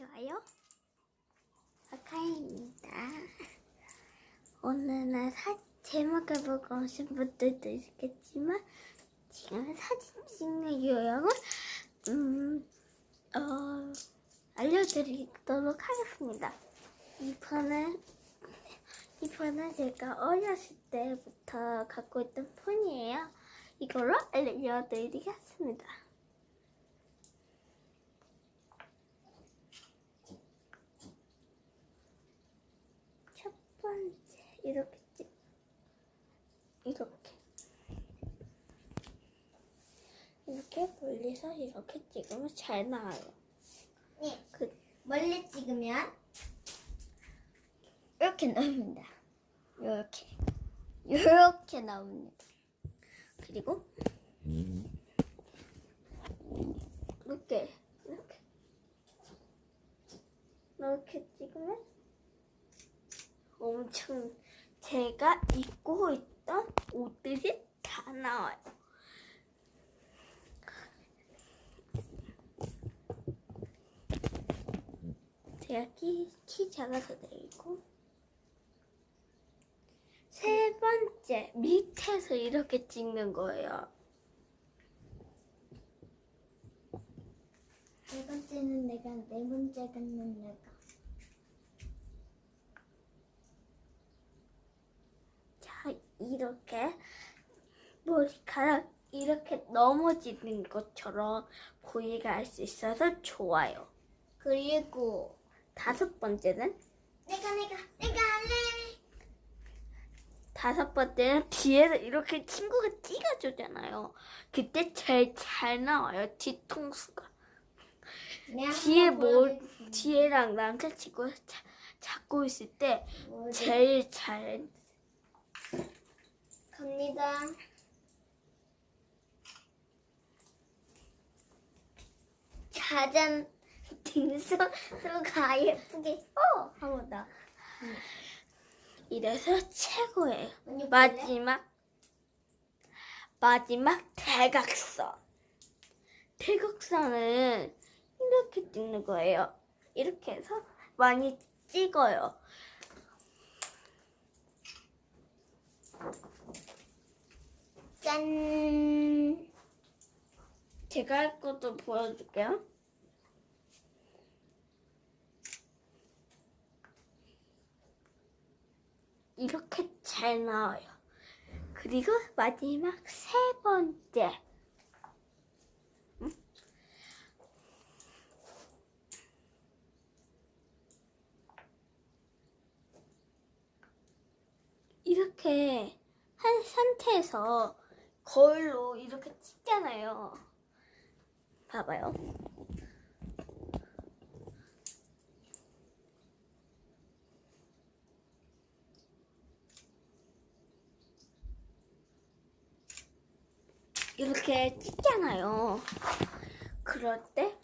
좋아요. 아카이입니다. 오늘은 사, 제목을 보고 오신 분들도 있겠지만 지금 사진 찍는 요령을 음, 어, 알려드리도록 하겠습니다. 이번에 이번에 제가 어렸을 때부터 갖고 있던 폰이에요. 이걸로 알려드리겠습니다. 번째 이렇게 찍 이렇게 이렇게 멀리서 이렇게 찍으면 잘 나와요. 네, 그 멀리 찍으면 이렇게 나옵니다. 이렇게 이렇게 나옵니다. 그리고 이렇게 이렇게 이렇게 찍으면 엄청 제가 입고 있던 옷들이 다 나와요. 제가 키, 키 작아서 내리고 세 번째 밑에서 이렇게 찍는 거예요. 네 번째는 내가, 네 번째 는 내가. 자, 이렇게 머리카락 이렇게 넘어지는 것처럼 보이게 할 수 있어서 좋아요. 그리고 다섯 번째는 내가 내가 내가 할래. 다섯 번째는 뒤에서 이렇게 친구가 찍어주잖아요. 그때 제일 잘 나와요. 뒤통수가. 뒤에 뭐 보여줄게. 뒤에랑 남자친구가 자- 잡고 있을 때? 제일 잘 갑니다. 짜잔 등수가 예쁘게 어 한번 더. 이래서 최고예요. 언니? 마지막 마지막 대각선. 대각선은 이렇게 찍는 거예요. 이렇게 해서 많이 찍어요. 짠. 제가 할 것도 보여줄게요. 이렇게 잘 나와요. 그리고 마지막 세 번째. 음? 이렇게 한 상태에서 거울로 이렇게 찍잖아요. 봐봐요. 이렇게 찍잖아요. 그럴 때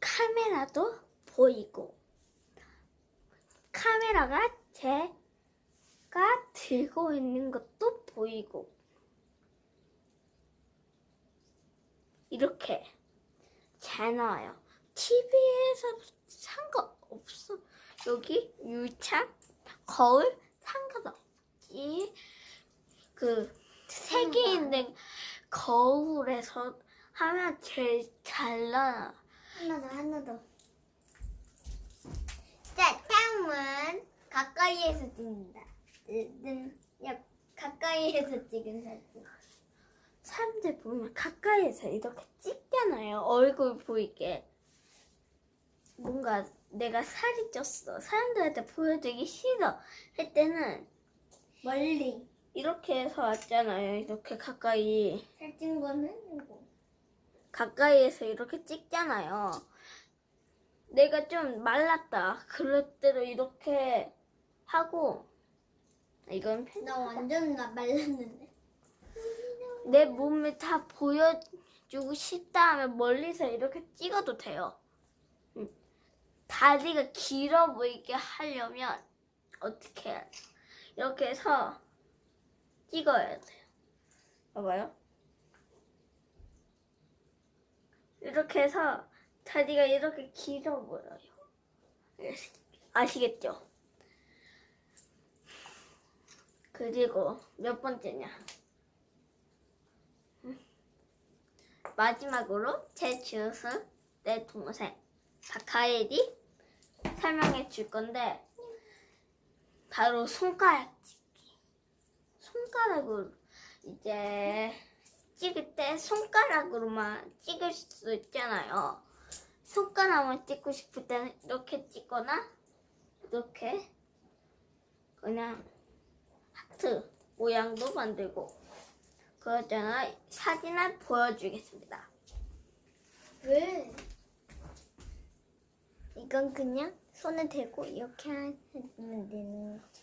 카메라도 보이고 카메라가 제 가 들고 있는 것도 보이고 이렇게 잘 나와요. TV에서 상관없어. 여기 유리창, 거울 상관없지. 그 색이 있는 거울에서 하면 제일 잘 나와. 하나 더 하나 더. 자, 다음은 가까이에서 찍는다. 음, 야, 가까이에서 찍은 사진. 사람들 보면 가까이에서 이렇게 찍잖아요. 얼굴 보이게. 뭔가 내가 살이 쪘어. 사람들한테 보여주기 싫어. 할 때는 멀리. 이렇게 해서 왔잖아요. 이렇게 가까이. 살찐 거는 이거. 가까이에서 이렇게 찍잖아요. 내가 좀 말랐다. 그럴 때도 이렇게 하고 이건 편- 나 완전 나 말랐는데. 내 몸을 다 보여주고 싶다 하면 멀리서 이렇게 찍어도 돼요. 음. 다리가 길어 보이게 하려면 어떻게 해야 돼? 이렇게 해서 찍어야 돼요. 봐봐요. 이렇게 해서 다리가 이렇게 길어 보여요. 아시겠죠? 그리고 몇 번째냐? 음. 마지막으로 제 주스 내 동생 박하엘이 설명해 줄 건데 바로 손가락 찍기. 손가락으로 이제 찍을 때 손가락으로만 찍을 수 있잖아요. 손가락만 찍고 싶을 때는 이렇게 찍거나 이렇게 그냥 하트 모양도 만들고 그러잖아 사진을 보여주겠습니다. 왜? 이건 그냥 손에 대고 이렇게 하면 되는 거죠.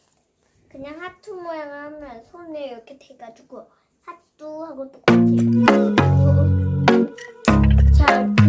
그냥 하트 모양을 하면 손에 이렇게 대가지고 하트 하고 똑같이. 하고 자.